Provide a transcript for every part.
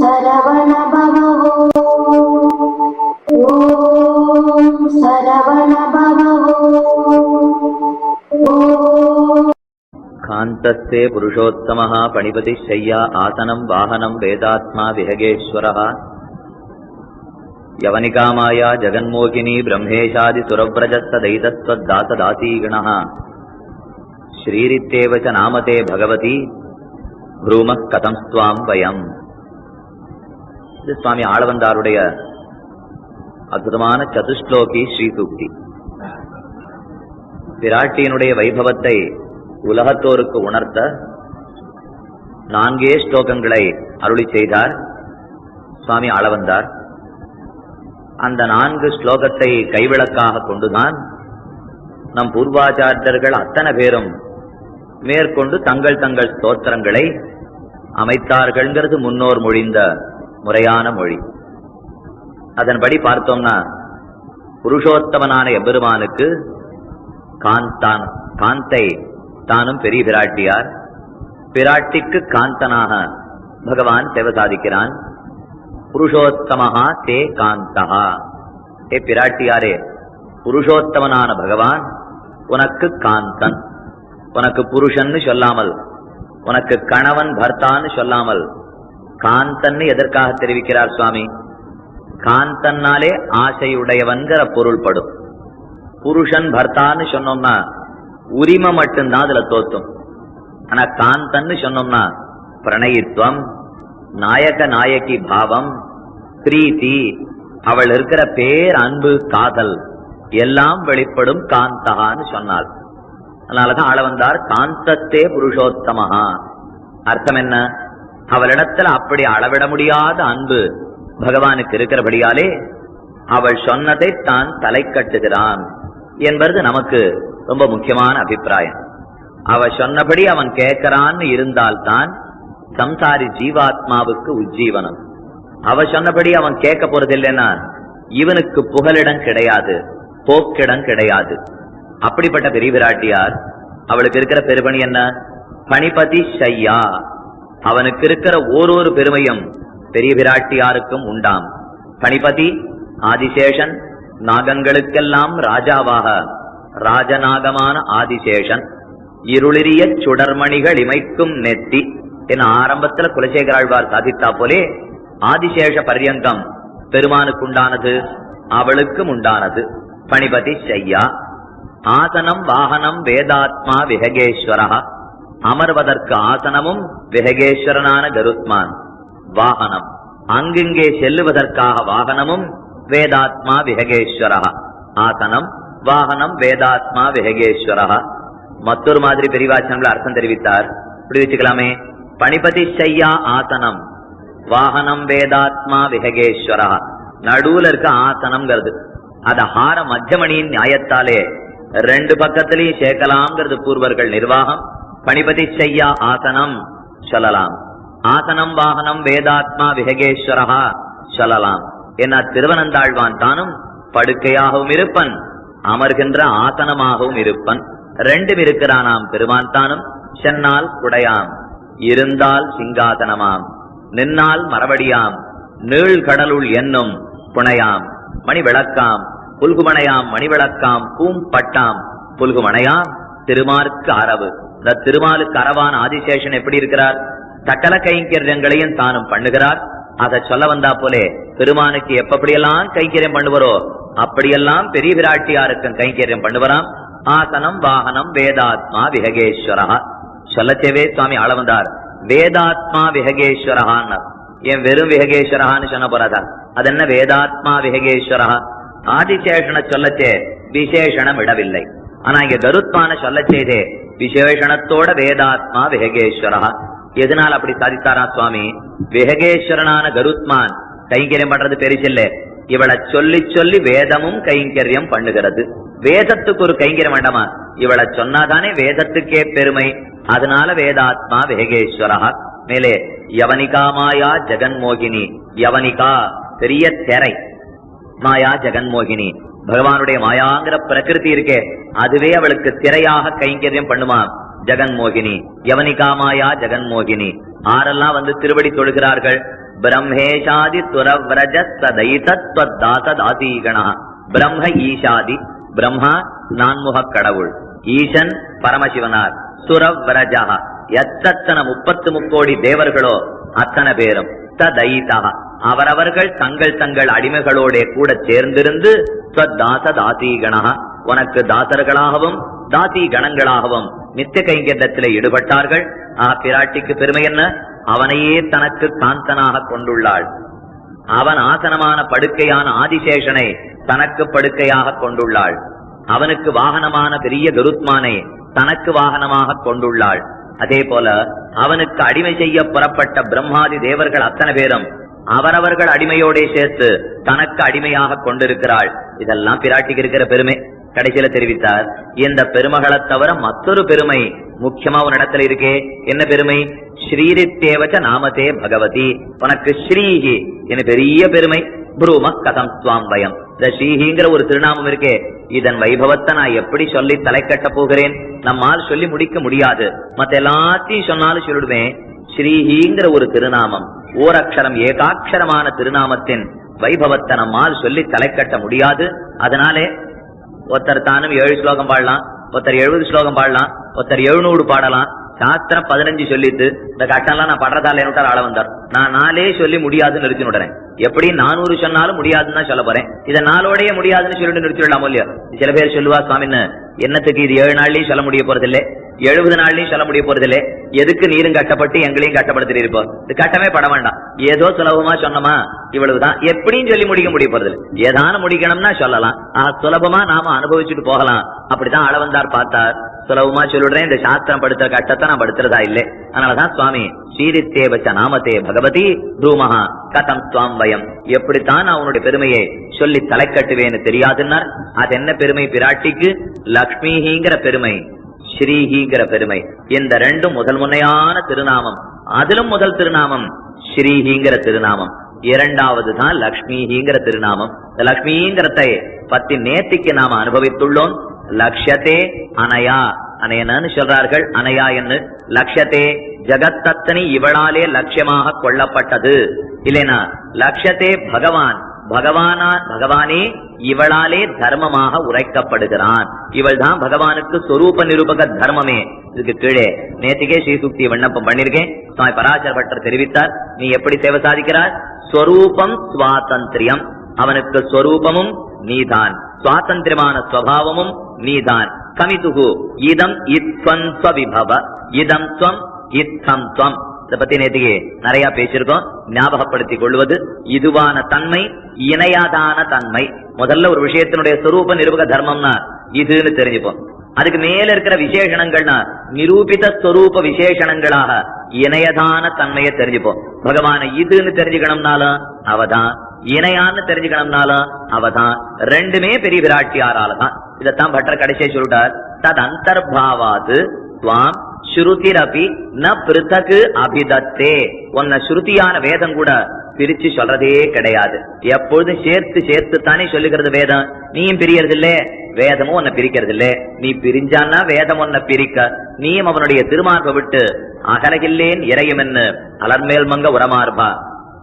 சரவண பவோ ஓம் சரவண பவோ காந்தஸ்தே புருஷோத்தமஹ பணிபதி செய்யா ஆசனம் வாகனம் வேதாத்மா விஹகேஸ்வரः யவனிகாமாயா ஜகன்மோகினி பிரம்மேஷாதி சுரவ்ரஜஸ்ததைதஸ்வத்தாசதாசீகணः ஸ்ரீரித்தேவ நாமதே பகவதி. ப்ரூமः கதம் ஸ்வாம் வயம். இது சுவாமி ஆளவந்தாருடைய அற்புதமான சதுஸ்லோகி ஸ்ரீசூக்தி. பிராட்டியினுடைய வைபவத்தை உலகத்தோருக்கு உணர்த்த நான்கே ஸ்லோகங்களை அருளி செய்தார் சுவாமி ஆளவந்தார். அந்த நான்கு ஸ்லோகத்தை கைவிளக்காக கொண்டுதான் நம் பூர்வாச்சாரியர்கள் அத்தனை பேரும் மேற்கொண்டு தங்கள் தங்கள் ஸ்தோத்திரங்களை அமைத்தார்கள்ங்கிறது முன்னோர் மொழிந்த முறையான மொழி. அதன்படி பார்த்தோம்னா புருஷோத்தமனான எபெருமானுக்கு காந்தான் காந்தை தானும் பெரிய பிராட்டியார். பிராட்டிக்கு காந்தனாக பகவான் சேவை சாதிக்கிறான். புருஷோத்தமஹா தே காந்தஹா. ஏ பிராட்டியாரே புருஷோத்தமனான பகவான் உனக்கு காந்தன். உனக்கு புருஷன்னு சொல்லாமல் உனக்கு கணவன் பர்த்தான்னு சொல்லாமல் காந்தன்னு எதற்காக தெரிவிக்கிறார் சுவாமி? காந்தன்னாலே ஆசையுடையவன்கிற பொருள்படும். புருஷன் பர்த்தான்னு சொன்னோம்னா உரிமை மட்டும்தான் அதுல தோத்தும். ஆனா காந்தன்னு சொன்னோம்னா பிரணயித்துவம் நாயக நாயகி பாவம் பிரீத்தி அவள் இருக்கிற பேர் அன்பு காதல் எல்லாம் வெளிப்படும் காந்தகான்னு சொன்னாள். அதனாலதான் ஆள வந்தார் காந்தத்தே புருஷோத்தமஹா. அர்த்தம் என்ன? அவளிடத்துல அப்படி அளவிட முடியாத அன்பு பகவானுக்கு இருக்கிறபடியாலே அவள் சொன்னதை தான் தலை கட்டுகிறான் என்பது நமக்கு ரொம்ப முக்கியமான அபிப்பிராயம். அவ சொன்னபடி அவன் கேட்கிறான்னு இருந்தால்தான் சம்சாரி ஜீவாத்மாவுக்கு உஜ்ஜீவனம். அவ சொன்னபடி அவன் கேட்க போறது இல்லைன்னா இவனுக்கு புகலிடம் கிடையாது போக்கிடம் கிடையாது. அப்படிப்பட்ட பெரியவிராட்டியார் அவளுக்கு இருக்கிற பெருமணி என்ன? பணிபதி ஷையா அவனுக்கு இருக்கிற ஓரொரு பெருமையும் பெரிய பிராட்டியாருக்கும் உண்டாம். பணிபதி ஆதிசேஷன் நாகங்களுக்கெல்லாம் ராஜாவாக ராஜநாகமான ஆதிசேஷன் இருளிரிய சுடர்மணிகள் இமைக்கும் நெத்தி என ஆரம்பத்துல குலசேகராழ்வார் சாதித்தா போலே ஆதிசேஷ பர்யந்தம் பெருமானுக்கு உண்டானது அவளுக்கும் உண்டானது. பணிபதி செய்யா ஆசனம் வாகனம் வேதாத்மா விஹகேஸ்வரா அமர்வதற்கு ஆசனமும் விஹகேஸ்வரனான கருத்மான். வாகனம். அங்கிங்கே செல்லுவதற்காக வாகனமும் வேதாத்மா விஹகேஸ்வரா ஆசனம் வாகனம் வேதாத்மா விஹகேஸ்வரா மற்றொரு மாதிரி பெரிவாச்சனங்கள் அர்த்தம் தெரிவித்தார். இப்படி வச்சுக்கலாமே. பணிபதி செய்யா ஆசனம் வாகனம் வேதாத்மா விஹகேஸ்வரா நடுவுல இருக்க ஆசனம்ங்கிறது. அத ஹார மத்தியமணியின் நியாயத்தாலே ரெண்டு பக்கத்திலையும் சேர்க்கலாம்ங்கிறது பூர்வர்கள் நிர்வாகம். பணிபதி செய்யா ஆசனம் சொல்லலாம். ஆசனம் வாகனம் வேதாத்மா விஹகேஸ்வரஹா சொல்லலாம். என்ன திருவனந்தாழ்வான் தானும் படுக்கையாகவும் இருப்பன் அமர்கின்ற ஆசனமாகவும் இருப்பன். ரெண்டும் இருக்கிறானாம் பெருமான் தானும் சென்னால் குடையாம் இருந்தால் சிங்காசனமாம் நின்னால் மரபடியாம் நீள் கடலுள் என்னும் புனையாம் மணி விளக்காம் புல்குமணையாம் பூம் பூம்பட்டாம் புல்குமணையாம் திருமார்க்கு அரவு. இந்த திருமாலுக்கு அறவான ஆதிசேஷன் எப்படி இருக்கிறார்? சகல கைங்கரியங்களையும் தானும் பண்ணுகிறார். அதை சொல்ல வந்தா போலே பெருமானுக்கு எப்படியெல்லாம் கைங்கரியம் பண்ணுவரோ அப்படியெல்லாம் பெரிய விராட்டியாருக்கும் கைங்கரியம் பண்ணுவராம். ஆசனம் வாகனம் வேதாத்மா விஹகேஸ்வரா சொல்லச்சேவே சுவாமி ஆள வந்தார். வேதாத்மா விஹகேஸ்வரஹான்னு என் வெறும் விஹகேஸ்வரஹான்னு சொன்ன போறாதா? அது என்ன வேதாத்மா விஹகேஸ்வரா ஆதிசேஷனை சொல்லச்சே விசேஷணம் விடவில்லை. ஆனா இங்க கருத்மான சொல்லச்சேதே விசேஷணத்தோட வேதாத்மா விஹகேஸ்வரா. எதனால் அப்படி சாதித்தாரா சுவாமி? வெஹகேஸ்வரனான கருத்மான் கைங்கரியம் பண்றது பெருசில்ல இவளை சொல்லி சொல்லி வேதமும் கைங்கரியம் பண்ணுகிறது. வேதத்துக்கு ஒரு கைங்கரியம் வேண்டாமா? இவளை சொன்னாதானே வேதத்துக்கே பெருமை. அதனால வேதாத்மா விஹகேஸ்வரா. மேலே யவனிகா மாயா ஜெகன்மோகினி. யவனிகா பெரிய திரை. மாயா ஜெகன்மோகினி. பகவானுடைய மாயாங்கிற பிரகிருதி இருக்கே அதுவே அவளுக்கு திரையாக கைங்கரியம் பண்ணுமா? ஜெகன்மோகினி. யவனிகா மாயா ஜெகன்மோகினி. ஆரெல்லாம் வந்து திருவடி தொழுகிறார்கள். பிரம்மேஷாதி துரவ்ரஜ சதைதத்வதாசதாசீகணா பிரம்ம ஈஷாதி பிரம்மா நான்முகக் கடவுள். ஈசன் பரமசிவனார். சுரவிரஜா. எத்தனை முப்பத்து முக்கோடி தேவர்களோ அத்தனை பேரும். ததைதா அவரவர்கள் தங்கள் தங்கள் அடிமைகளோட கூட சேர்ந்திருந்து ஸ்வதாச தாசீகணா உனக்கு தாசர்களாகவும் தாசி கணங்களாகவும் நித்திய கைங்கரியத்திலே ஈடுபட்டார்கள். ஆ பிராட்டிக்கு பெருமை என்ன? அவனையே தனக்கு காந்தனாக கொண்டுள்ளாள். அவன் ஆசனமான படுக்கையான ஆதிசேஷனை தனக்கு படுக்கையாக கொண்டுள்ளாள். அவனுக்கு வாகனமான பெரிய கருத்மானை தனக்கு வாகனமாக கொண்டுள்ளாள். அதே போல அவனுக்கு அடிமை செய்ய புறப்பட்ட பிரம்மாதி தேவர்கள் அத்தனை பேரும் அவரவர்கள் அடிமையோடே சேர்த்து தனக்கு அடிமையாக கொண்டிருக்கிறாள். இதெல்லாம் பிராட்டிக்கு இருக்கிற பெருமை. கடைசியில தெரிவித்தார் இந்த பெருமகளை தவிர மற்றொரு பெருமை முக்கியமா ஒரு இடத்துல இருக்கே. என்ன பெருமை? ஸ்ரீரித்தேவச்ச நாமதே பகவதி. உனக்கு ஸ்ரீஹி என பெரிய பெருமை. புரூம கதம் துவாம் பயம் இந்த ஸ்ரீஹிங்கிற ஒரு திருநாமம் இருக்கே. இதன் வைபவத்தை நான் எப்படி சொல்லி தலை கட்ட போகிறேன்? நம்மால் சொல்லி முடிக்க முடியாது. மத்த எல்லாத்தையும் சொன்னாலும் சொல்லிடுவேன். ஸ்ரீஹிங்கிற ஒரு திருநாமம். ஓரக்ஷரம் ஏகாட்சரமான திருநாமத்தின் வைபவத்தை நம்மால் சொல்லி தலை கட்ட முடியாது. அதனாலே ஒருத்தர் தானும் ஏழு ஸ்லோகம் பாடலாம் ஒருத்தர் எழுபது ஸ்லோகம் பாடலாம் ஒருத்தர் எழுநூறு பாடலாம். சாஸ்திரம் பதினஞ்சு சொல்லிட்டு இந்த கட்டம்லாம் நான் படுறதால என்ன ஆள வந்தார். நான் நாளே சொல்லி முடியாதுன்னு நிறுத்தி விடுறேன். எப்படி நானூறு சொன்னாலும் முடியாதுன்னு தான் சொல்ல போறேன். இதை நாளோடய முடியாதுன்னு சொல்லிட்டு நிறுத்தி விடலாம் இல்லையா? சில பேர் சொல்லுவா சுவாமின்னு என்னத்துக்கு இது ஏழு நாள்லயும் சொல்ல முடிய போறதில்லை? எழுபது நாள்லயும் சொல்ல முடிய போறதில்லை. எதுக்கு நீரும் கட்டப்பட்டு எங்களையும் கட்டப்படுத்திட்டு இருப்போம் இது கட்டமே பட வேண்டாம். ஏதோ சுலபமா சொன்னோமா? இவ்வளவுதான். எப்படியும் சொல்லி முடிக்க முடிய போறதில்லை. ஏதான முடிக்கணும்னா சொல்லலாம். ஆஹ் சுலபமா நாம அனுபவிச்சுட்டு போகலாம். அப்படிதான் அளவந்தார் பார்த்தார். சுலபமா சொல்லிடுறேன் இந்த சாஸ்திரம் படுத்துற கட்டத்தை நான் படுத்துறதா இல்லை. அதனாலதான் சுவாமி ஸ்ரீரித்தேவச்ச நாமத்தே பகவதி தூமஹா கதம் துவாம் வயம். எப்படித்தான் நான் உன்னுடைய பெருமையை சொல்லி தலை கட்டுவேன்னு தெரியாதுன்னார். அது என்ன பெருமை? பிராட்டிக்கு லக்ஷ்மிங்கிற பெருமை. ஸ்ரீஹிங்கிற பெருமை. இந்த ரெண்டும் முதல் முன்னையான திருநாமம். அதிலும் முதல் திருநாமம் ஸ்ரீஹிங்கிற திருநாமம். இரண்டாவது தான் லக்ஷ்மிஹிங்கிற திருநாமம். இந்த லக்ஷ்மிங்கிறதை பத்தி நேத்திக்கு நாம அனுபவித்துள்ளோம். லக்ஷத்தே அனையா அனையனு சொல்றார்கள். அனையா என்று. லக்ஷத்தே ஜகத்தத்தனி இவளாலே லட்சியமாக கொள்ளப்பட்டது. இல்லைனா லக்ஷத்தே பகவான். பகவானா பகவானே இவளாலே தர்மமாக உரைக்கப்படுகிறான். இவள் தான் பகவானுக்கு சொரூப நிரூபக தர்மமே. இதுக்கு கீழே நேத்திகே ஸ்ரீசுக்தி விண்ணப்பம் பண்ணிருக்கேன். சுவாமி பராசர பட்டர் தெரிவித்தார். நீ எப்படி சேவை சாதிக்கிறார் ஸ்வரூபம் சுவாதந்திரியம். அவனுக்கு ஸ்வரூபமும் நீதான். சுவாதந்திரமான ஸ்வபாவமும் நீதான். கமிதுகு இதம் இத்வம் ஸ்வவிபவ இதம் துவம் இத்தம் துவம் இதை பத்தி நேத்திக்கு நிறைய பேசியிருக்கோம். ஞாபகப்படுத்திக் கொள்வது இதுவான தன்மை இணையாதான தன்மை. முதல்ல ஒரு விஷயத்தினுடைய சொரூப நிரூபக தர்மம்னா இதுன்னு தெரிஞ்சுப்போம். அதுக்கு மேல இருக்கிற விசேஷணங்கள்னா நிரூபித ஸ்வரூப விசேஷணங்களாக இணையதான தன்மையை தெரிஞ்சுப்போம். பகவான இதுன்னு தெரிஞ்சுக்கணும்னாலும் அவதான் இணையான்னு தெரிஞ்சுக்கணும்னாலும் அவதான். ரெண்டுமே பெரிய விராட்டியாரால தான். இதைத்தான் பட்டர் கடைசியை சொல்லிட்டார். தத் அந்தர்பாவாது துவாம் ஸ்ருதிரபி ந பிருத்தகு அபிதத்தே. உன்ன ஸ்ருதியான வேதம் கூட பிரிச்சு சொல்றதே கிடையாது. எப்பொழுதும் சேர்த்து சேர்த்து தானே சொல்லுகிறது வேதம். நீயும் பிரியறது இல்ல வேதமும் உன்னை பிரிக்கிறது இல்ல நீ பிரிஞ்சான்னா வேதம் உன்னை பிரிக்க. நீயும் அவனுடைய திருமார்பை விட்டு அகலகில்லேன் இறையும் என்று அலர்மேல் மங்க உரமார்பா.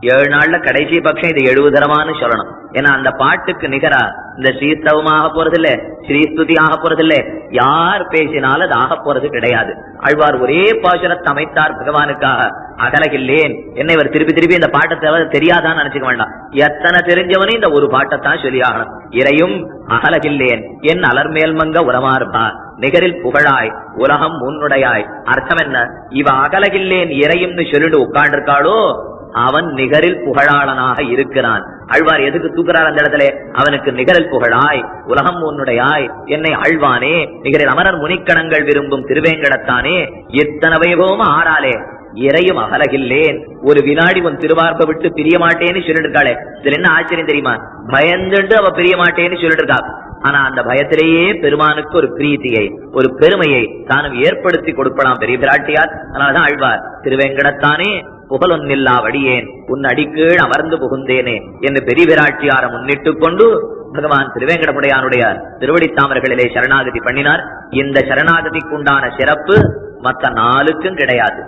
ஏழு நாள்ல கடைசி பட்சம் இது எழுபதரமான்னு சொல்லணும். ஏன்னா அந்த பாட்டுக்கு நிகரா இந்த ஸ்ரீஸ்தவம் ஆக போறதில்ல ஸ்ரீஸ்துதி ஆக போறதில்ல. யார் பேசினாலும் அது ஆக போறது கிடையாது. அழ்வார் ஒரே பாசுரத்தை அமைத்தார் பகவானுக்காக. அகலகில்லேன். என்ன இவர் திருப்பி திருப்பி இந்த பாட்டை தெரியாதான்னு நினைச்சுக்க வேண்டாம். எத்தனை தெரிஞ்சவனும் இந்த ஒரு பாட்டைத்தான் சொல்லி ஆகணும். இறையும் அகலகில்லேன். என் அலர்மேல்மங்க மங்க நிகரில் புகழாய். உலகம் உன்னுடையாய். அர்த்தம் என்ன? இவ அகலகில்லேன் இறையும்னு சொல்லிட்டு உட்காண்டிருக்காளோ அவன் நிகரில் புகழாளனாக இருக்கிறான். அழ்வார் எதுக்கு தூக்குறார் அந்த இடத்துல? அவனுக்கு நிகரில் புகழாய் உலகம் உன்னுடையாய் என்னை அழ்வானே நிகரில் அமரர் முனிக்கணங்கள் விரும்பும் திருவேங்கடத்தானே எத்தனை வைபவம் ஆறாலே இறையும் அகலகில்லேன் ஒரு வினாடி உன் திருவார்ப்ப விட்டு பிரிய மாட்டேன்னு சொல்லிட்டு இருக்காளே இதுல என்ன ஆச்சரியம் தெரியுமா? பயந்துட்டு அவ பிரிய மாட்டேன்னு சொல்லிட்டு இருக்கா ஆனா அந்த பயத்திலேயே பெருமானுக்கு ஒரு பிரீத்தியை ஒரு பெருமையை தானும் ஏற்படுத்தி கொடுப்பலாம் பெரிய பிராட்டியார். அதனாலதான் அழ்வார் திருவேங்கடத்தானே புகழொன்னில்லா வடியேன். உன் அடிக்கீழ் அமர்ந்து புகுந்தேனே என்று பெரியவிராட்சியார முன்னிட்டு முன்னிட்டுக் கொண்டு பகவான் திருவேங்கடமுடையானுடைய திருவடித்தாமர்களிலே சரணாகதி பண்ணினார். இந்த சரணாகதிக்கு உண்டான சிறப்பு மத்த நாளுக்கும் கிடையாது.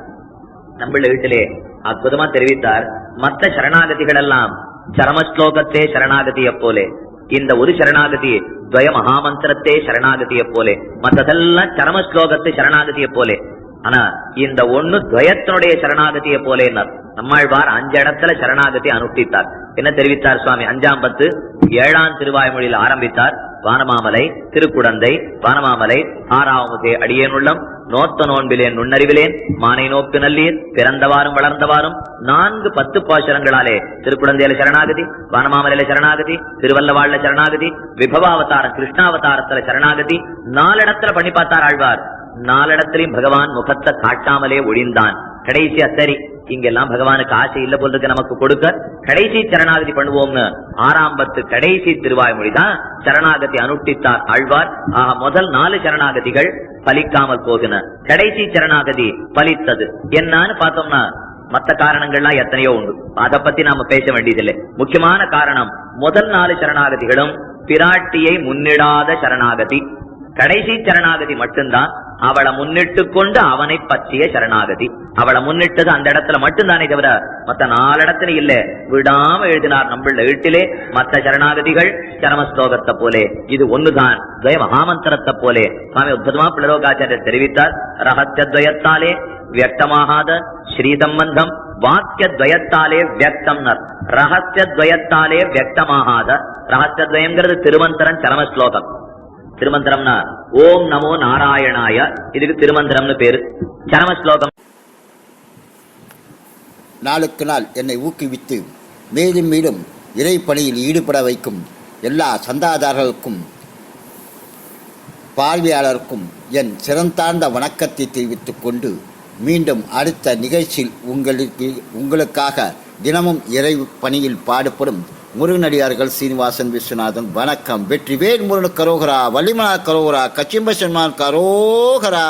நம்ம வீட்டிலே அற்புதமா தெரிவித்தார். மற்ற சரணாகதிகள் எல்லாம் சரம ஸ்லோகத்தே போலே இந்த ஒரு சரணாகதி துவய மகாமந்திரத்தே சரணாகதியை போலே மற்றதெல்லாம் சரம ஸ்லோகத்தை சரணாகதியை போலே ஆனா இந்த ஒண்ணு துவயத்தினுடைய சரணாகதியை போலேன்னார். நம்மாழ்வார் அஞ்சு இடத்துல சரணாகதி அனுஷ்டித்தார். என்ன தெரிவித்தார் சுவாமி? அஞ்சாம் பத்து ஏழாம் திருவாய்மொழியில் ஆரம்பித்தார். வானமாமலை திருக்குடந்தை வானமாமலை ஆறாவதே அடியேனுள்ளம் நோத்த நோன்பிலேன் நுண்ணறிவிலேன் மானை நோக்கு நல்லீர் பிறந்தவாறும் வளர்ந்தவாறும் நான்கு பத்து பாசுரங்களாலே திருக்குடந்தையில சரணாகதி வானமாமலையில சரணாகதி திருவல்லவாழ்ல சரணாகதி விபவாவதாரம் கிருஷ்ணாவதாரத்துல சரணாகதி நாலிடத்துல பண்ணி பார்த்தார் ஆழ்வார். நாலிடத்திலையும் பகவான் முகத்தை காட்டாமலே ஒழிந்தான். கடைசியா சரி இங்கெல்லாம் பகவானுக்கு ஆசை இல்ல போல் நமக்கு கொடுக்க. கடைசி சரணாகதி பண்ணுவோம்னு ஆறாம் பத்து கடைசி திருவாய்மொழி தான் சரணாகதி அனுஷ்டித்தார் ஆழ்வார். ஆக முதல் நாலு சரணாகதிகள் பலிக்காமல் போகின. கடைசி சரணாகதி பலித்தது. என்னன்னு பார்த்தோம்னா மத்த காரணங்கள்லாம் எத்தனையோ உண்டு. அதை பத்தி நாம பேச வேண்டியதில்லை. முக்கியமான காரணம் முதல் நாலு சரணாகதிகளும் பிராட்டியை முன்னிடாத சரணாகதி. கடைசி சரணாகதி மட்டும்தான் அவளை முன்னிட்டு கொண்டு அவனை பற்றிய சரணாகதி. அவளை முன்னிட்டது அந்த இடத்துல மட்டும்தானே தவிர மத்த நாலு இடத்துல இல்ல. விடாம எழுதினார் நம்மள வீட்டிலே. மத்த சரணாகதிகள் சரமஸ்லோகத்தை போலே. இது ஒண்ணுதான். துவய மகாமந்திரத்தை போலே. சுவாமி உத்தமா பிளரோகாச்சாரியர் தெரிவித்தார் ரகசிய துவயத்தாலே வியக்தமாகாத ஸ்ரீ சம்பந்தம் வாக்கிய துவயத்தாலே வியக்தம் ரகசிய துவயத்தாலே வியக்தமாகாத ரகசிய துவயங்கிறது திருமந்திரன் சரம ஸ்லோகம் திருமந்திரம்னா ஓம் நமோ நாராயணாய. இதுக்கு திருமந்திரம்னு பேரு. சரம ஸ்லோகம். நாளுக்கு நாள் என்னை ஊக்குவித்து மேலும் மேலும் இறை பணியில் ஈடுபட வைக்கும் எல்லா சந்தாதாரர்களுக்கும் பார்வையாளருக்கும் என் சிறந்தாழ்ந்த வணக்கத்தை தெரிவித்துக் கொண்டு மீண்டும் அடுத்த நிகழ்ச்சியில் உங்களுக்கு உங்களுக்காக தினமும் இறை பணியில் பாடுபடும் முருகனடியார்கள் சீனிவாசன் விஸ்வநாதன். வணக்கம். வெற்றிவேல் முருகன் கரோகரா வள்ளிமலா கரோகரா கச்சிம்ப சன்மான் கரோகரா.